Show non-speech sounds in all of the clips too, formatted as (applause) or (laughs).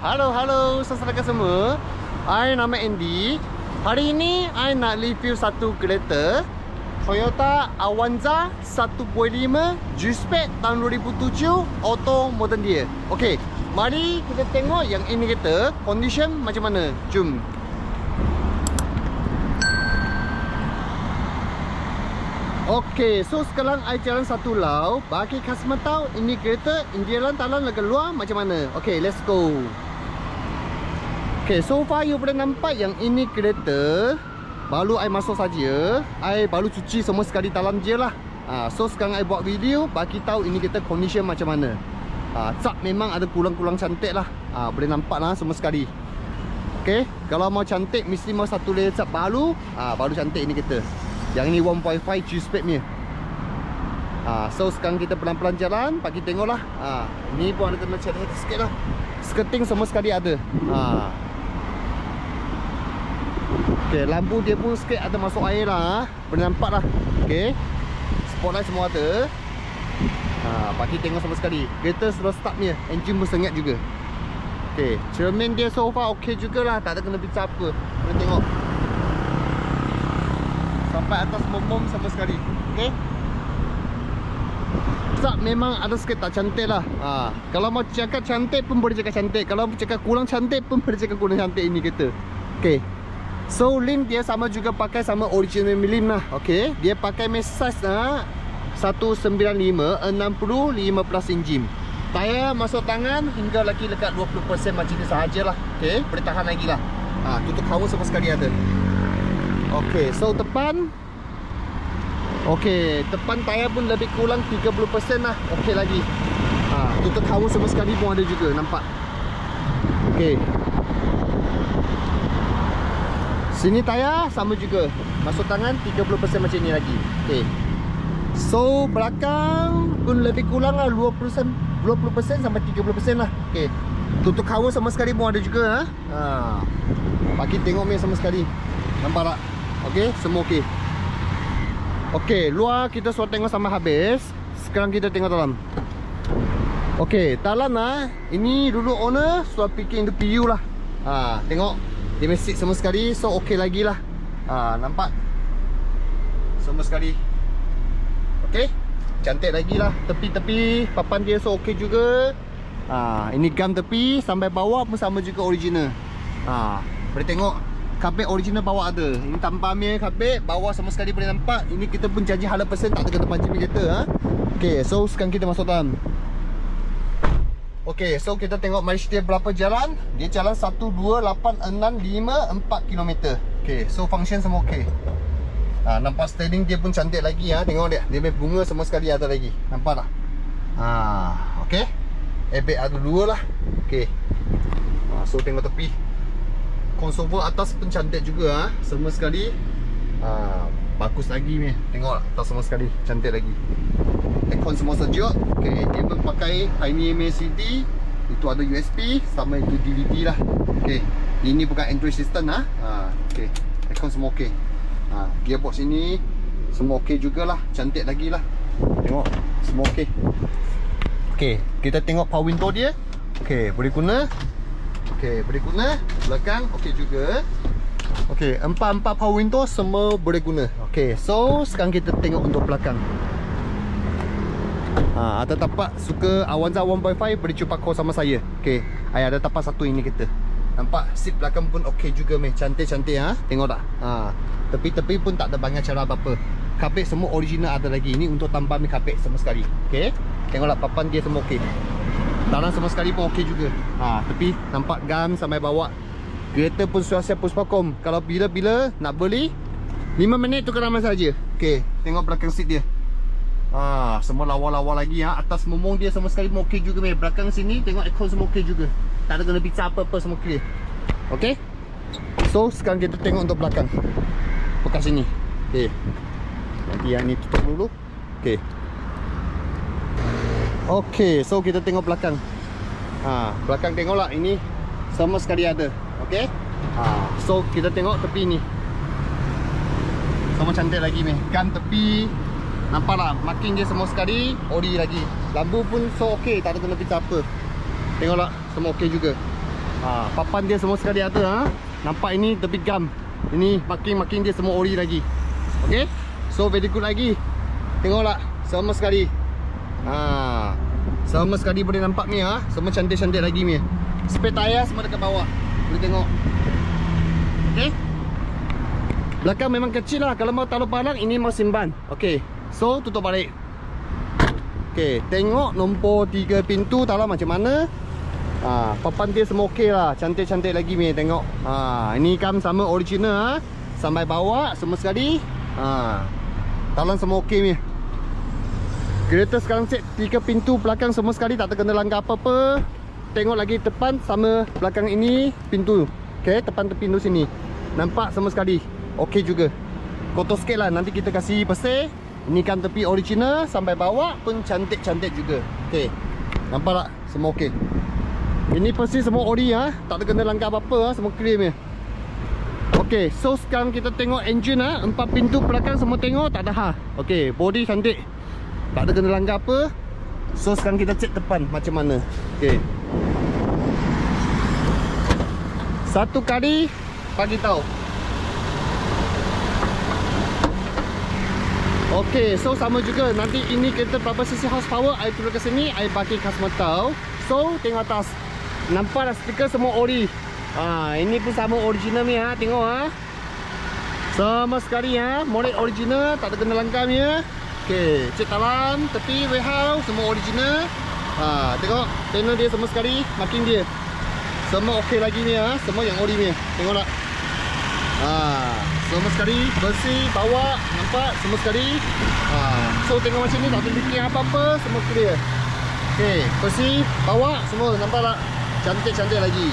Halo, halo saudara semua. I nama Andy. Hari ini I nak review satu kereta Toyota Avanza 1.5 G-Spec tahun 2007 auto modern dia. Okey, mari kita tengok yang ini kereta condition macam mana. Jom. Okey, so sekarang I jalan satu lau. Bagi customer tahu ini kereta Indian talan laga luar macam mana. Okey, let's go. Okey, so far you boleh nampak yang ini kereta baru I masuk saja. I baru cuci semua sekali dalam je lah. Ha, so sekarang I buat video bagi tahu ini kereta condition macam mana. Ha, cap memang ada kurang-kurang cantik lah. Ha, boleh nampak lah semua sekali. Okey, kalau mau cantik mesti mau satu layer cap baru. Ha, baru cantik ini kereta. Yang ni 1.5 G-Spec ni ha, So sekarang kita pelan-pelan jalan Bagi tengok lah ha, Ni pun ada kena cari sikit lah Skirting semua sekali ada ha. Okay, lampu dia pun sikit ada masuk air lah. Boleh nampak lah. Okay Spotlight semua ada ha, Bagi tengok semua sekali. Kereta sudah start ni. Engine pun sengat juga. Okay Cermin dia so far okay jugalah Tak ada kena bicara apa Boleh tengok. Sampai atas mom sama sekali. Okay Tak memang ada sikit tak cantik lah? Ha. Kalau mau cakap cantik pun boleh cakap cantik. Kalau cakap kurang cantik pun boleh cakap kurang cantik ini kereta. Okay So lim dia sama juga pakai sama original lim lah Okay Dia pakai size lah 195 60 15 inch Tayar masuk tangan hingga lagi dekat 20% macam ni sahajalah Okay Boleh tahan lagi lah ha, Tutup hawa sama sekali ada Okey, so depan Okey, depan tayar pun lebih kurang 30% lah. Okey lagi. Ha, tutup hawa sama sekali pun ada juga, nampak. Okey. Sini tayar sama juga. Masuk tangan 30% macam ni lagi. Okey. So, belakang pun lebih kurang lah 20%, 20% sampai 30% lah. Okey. Tutup hawa sama sekali pun ada juga ha. Ha. Bagi tengok ni sama sekali. Nampak tak? Okey, semua okey. Okey, luar kita sudah tengok sama habis. Sekarang kita tengok dalam. Okey, dalam lah. Ini dulu owner sudah fikir into PU lah. Ha, tengok. Mesej semua sekali. So, okey lagi lah. Ha, nampak? Semua sekali. Okey. Cantik lagi lah. Tepi-tepi. Papan dia so okey juga. Ha, ini gam tepi. Sampai bawah pun sama juga original. Ha, boleh tengok. Kapek original bawah ada Ini tanpa amir kapek Bawah sama sekali boleh nampak Ini kita pun janji 100% tak ada kena pancing kereta ha? Okay so sekarang kita masuk dalam Okay so kita tengok dia berapa jalan. Dia jalan 1, 2, 8, 6, 5, 4 km Okay so function semua okay ha, Nampak styling dia pun cantik lagi ha? Tengok dia. Dia punya bunga semua sekali ada lagi. Nampak tak? Ha, Okay Airbag ada dua lah. Okay ha, So tengok tepi. Konsol atas pun cantik juga ha? Semua sekali. Ha, Bagus lagi ni Tengok atas semua sekali. Cantik lagi Aircon semua sejuk okay, Dia pun pakai IMEI CD Itu ada USB Sama itu DVD lah okay. Ini bukan Android system ha? ha okay. Aircon semua ok ha, Gearbox ini Semua ok jugalah Cantik lagi lah Tengok Semua ok Okay Kita tengok power window dia Okay Boleh guna Okey, boleh guna. Belakang okey juga. Okey, empat-empat power window semua boleh guna. Okey, so sekarang kita tengok untuk belakang. Ha, ada tapak suka Avanza 1.5 boleh cuba call sama saya. Okey, ada tapak satu ini kita. Nampak seat belakang pun okey juga meh. Cantik-cantik ha. Tengok tak? Ha. Tepi-tepi pun tak ada banyak cara apa-apa. Kapek semua original ada lagi. Ini untuk tambah mi kapek sama sekali. Okey. Tengoklah papan dia semua okey. Tanah semua sekali pun okey juga ha, Tapi nampak gam sampai bawa Kereta pun sudah puspakom Kalau bila-bila nak beli 5 minit tukar ramai saja. Okey, tengok belakang seat dia ha, Semua lawa-lawa lagi ha. Atas momong dia semua sekali pun okey juga meh. Belakang sini tengok aircon semua okey juga Tak ada kena pizza apa-apa semua clear Okey So sekarang kita tengok untuk belakang Bekas sini Okey Nanti yang ni tutup dulu Okey Okey, so kita tengok belakang. Ha, belakang tengoklah ini sama sekali ada. Okey? Ha, so kita tengok tepi ni. Sama cantik lagi ni. Kan tepi nampaklah marking dia semua sekali ori lagi. Lampu pun so okey, tak ada kena apa. Tengoklah, semua okey juga. ha, Papan dia semua sekali ada ha. Nampak ini tepi gam Ini marking-marking dia semua ori lagi Okay So very good lagi Tengoklah Sama sekali ha. Sama sekali boleh nampak ni ha. Semua cantik-cantik lagi ni Spare tayar semua dekat bawah Boleh tengok Okay Belakang memang kecil lah Kalau mau taruh palang Ini mau simpan Okay So tutup balik. Okay Tengok nombor 3 pintu Tahu macam mana. Ha, Papan dia semua okey lah. Cantik-cantik lagi ni Tengok. Ha, Ini kan sama original ha. Sampai bawah Semua sekali. Ha. Talan semua okey ni Kereta sekarang set 3 pintu belakang semua sekali Tak terkena langgar apa-apa. Tengok lagi depan Sama belakang ini Pintu. Okay Depan pintu sini. Nampak semua sekali. Okey juga. Kotor sikit lah. Nanti kita kasih pesir Ini kan tepi original Sampai bawah pun cantik-cantik juga. Okey. Nampak tak? Semua okey. Ini pesir semua ori ha? Tak ada kena langgar apa-apa ha? Semua clear ni Okey So sekarang kita tengok engine ha? Empat pintu belakang semua tengok Tak ada ha Okey Body cantik. Tak ada kena langgar apa. So sekarang kita cek depan Macam mana. Okey. Satu kali Bagi tahu Okey, so sama juga nanti ini kereta berapa cc horsepower I turun ke sini, I bagi customer tahu. So, tengok atas. Nampak dah stiker semua ori. Ha, ini pun sama original ni ha, tengok ha. Sama sekali ha, model original, tak ada kena langkah ni ha. Okey, cek talan, tepi warehouse semua original. Ha, tengok panel dia semua sekali, marking dia. Semua okey lagi ni ha, semua yang ori ni. Tengoklah. Ha, semua sekali bersih, bawa, nampak semua sekali. Ha, so tengok macam ni tak ada bikin apa-apa, semua clear. Okey, bersih, bawa semua nampak tak? Cantik-cantik lagi.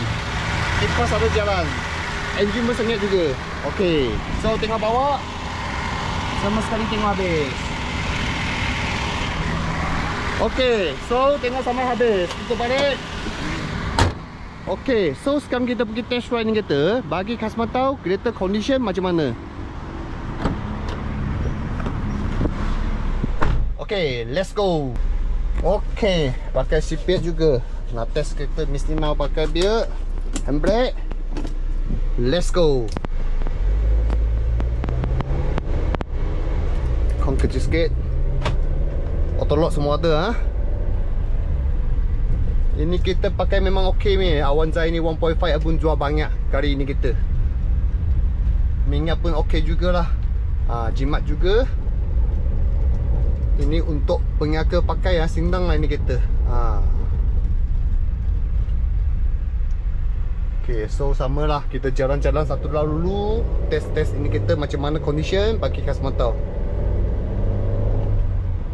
Kipas ada jalan. Engine pun sengit juga. Okey, so tengok bawa. Semua sekali tengok habis. Okey, so tengok sampai habis. Tutup balik. Okey, so sekarang kita pergi test ride ni kereta. Bagi customer tahu kereta condition macam mana. Okey, let's go. Okey, pakai seatbelt juga. Nak test kereta mesti mau pakai belt Handbrake Let's go. Kong kecil sikit. Auto lock semua ada ha? Ini kita pakai memang okey ni Avanza ini 1.5 pun jual banyak Kali ini kita Minyak pun okey jugalah. Ha, Jimat juga. Ini untuk pengiaka pakai ya Sindang lah ini kita ha. Okay so samalah. Kita jalan-jalan satu dulu. Test-test ini kita macam mana condition Bagi customer tahu.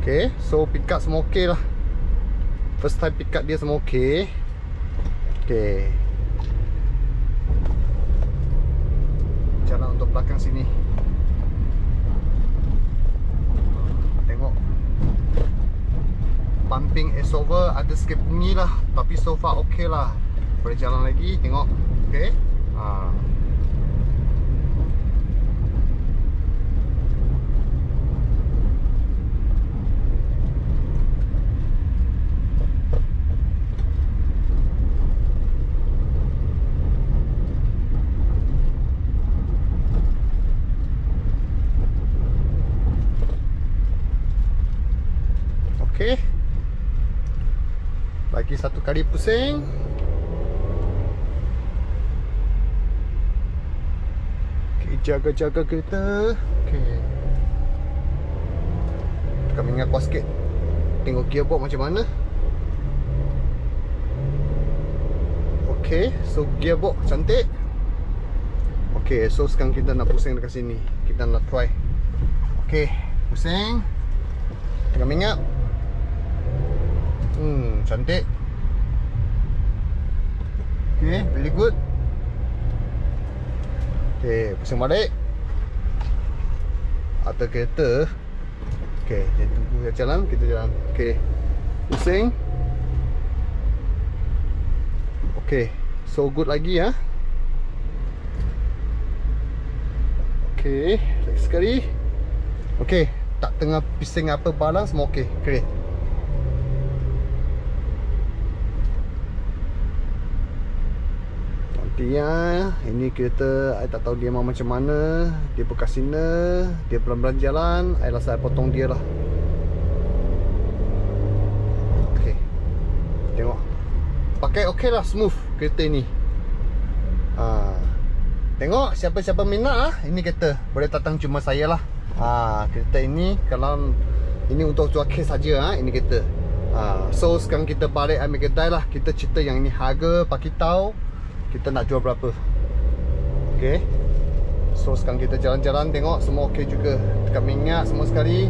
Okay so pick up semua okey lah First time pick up dia semua okey. Okey. Jalan untuk belakang sini. Tengok. Pumping is over, ada sikit bunyi lah. Tapi so far okey lah. Boleh jalan lagi, tengok. Okey. Haa. Okey. Lagi satu kali pusing. Okey, jaga-jaga kereta. Okey. Kami ingat kuat sikit. Tengok gearbox macam mana. Okey, so gearbox cantik. Okey, so sekarang kita nak pusing dekat sini. Kita nak try. Okey, pusing. Tengah minyak. Hmm, cantik. Okay, very good. Okay, pusing balik. Atas kereta. Okay, dia tunggu dia jalan, kita jalan. Okay, pusing. Okay, so good lagi ya. Okay, lagi sekali. Okay, tak tengah pising apa balance semua okay. Okay. Ya Ini kereta I tak tahu dia macam mana Dia bekas sina Dia pelan-pelan jalan I rasa I potong dia lah. Okay Tengok. Pakai okey lah smooth Kereta ni. Ha. Tengok siapa-siapa minat ah Ini kereta. Boleh datang cuma saya lah. Ha. Kereta ini Kalau Ini untuk kes saja ah Ini kereta. Ha. So sekarang kita balik ambil kedai lah. Kita cerita yang ini harga Pak tahu Kita nak jual berapa? Okay So sekarang kita jalan-jalan Tengok. Semua okey juga. Dekat minyak semua sekali.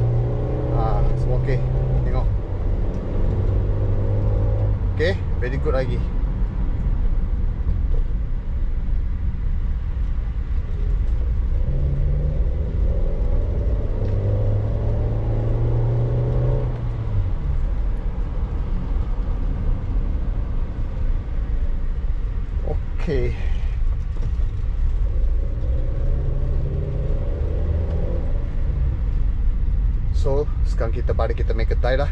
Ha. Semua okey. Tengok. Okay Very good lagi Okay. So, sekarang kita balik kita main kedai lah.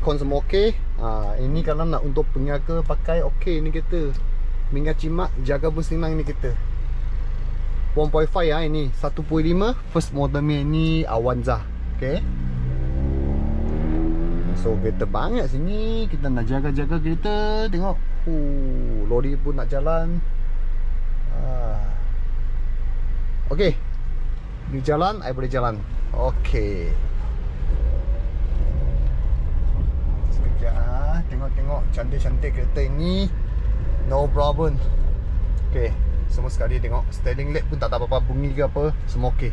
Aircon semua okey. Ha, ini kalau nak untuk peniaga pakai okey ni kita. Mingat cimak jaga pun senang ni kita. 1.5 ya ini 1.5 first model ni Avanza. Okay. So kereta banyak sini Kita nak jaga-jaga kereta Tengok uh, Lori pun nak jalan ah. Okay Ni jalan I boleh jalan. Okay Sekejap ah. Tengok-tengok Cantik-cantik kereta ini. No problem. Okay Semua sekali tengok. Steering leg pun tak ada apa-apa. Bunyi ke apa Semua okay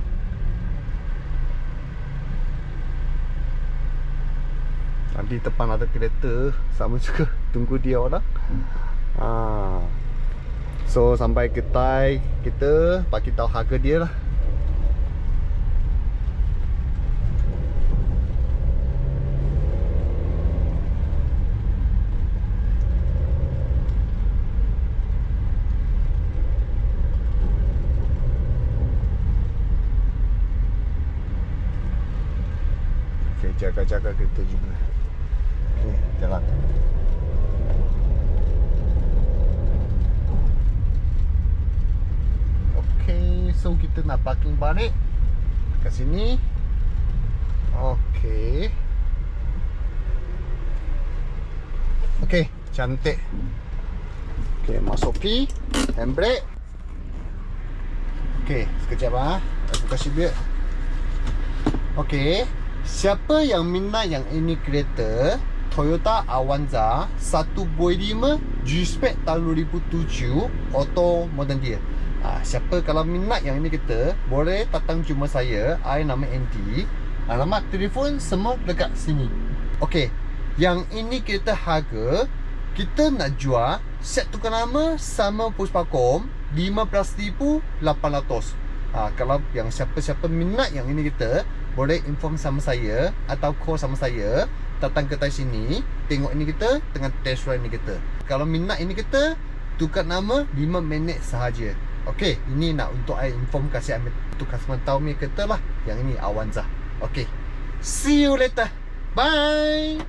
Nanti depan ada kereta. Sama juga (laughs) Tunggu dia orang ha. So sampai kedai Kita Bagi tahu harga dia lah. Jaga-jaga kereta juga. Okay, jalan Okay, so kita nak parking balik Kat sini. Okay. Okay, cantik. Okay, masuk P Handbrake Okay, sekejap ah. Aku kasih biar Okay Siapa yang minat yang ini kereta? Toyota Avanza 1.5 G-Spec tahun 2007 Auto modern dia ha, Siapa kalau minat yang ini kereta Boleh datang cuma saya. I nama Andy. Alamat telefon semua dekat sini. Okey Yang ini kereta harga Kita nak jual Set tukar nama sama Puspakom 15,800 ha, Kalau yang siapa-siapa minat yang ini kita Boleh inform sama saya Atau call sama saya Datang ke atas sini Tengok ini kita Tengah test ride ini kita. Kalau minat ini kita Tukar nama 5 minit sahaja Okey, ini nak untuk I inform kasih ambil Untuk customer tahu ni kereta lah. Yang ini Avanza Okey. See you later. Bye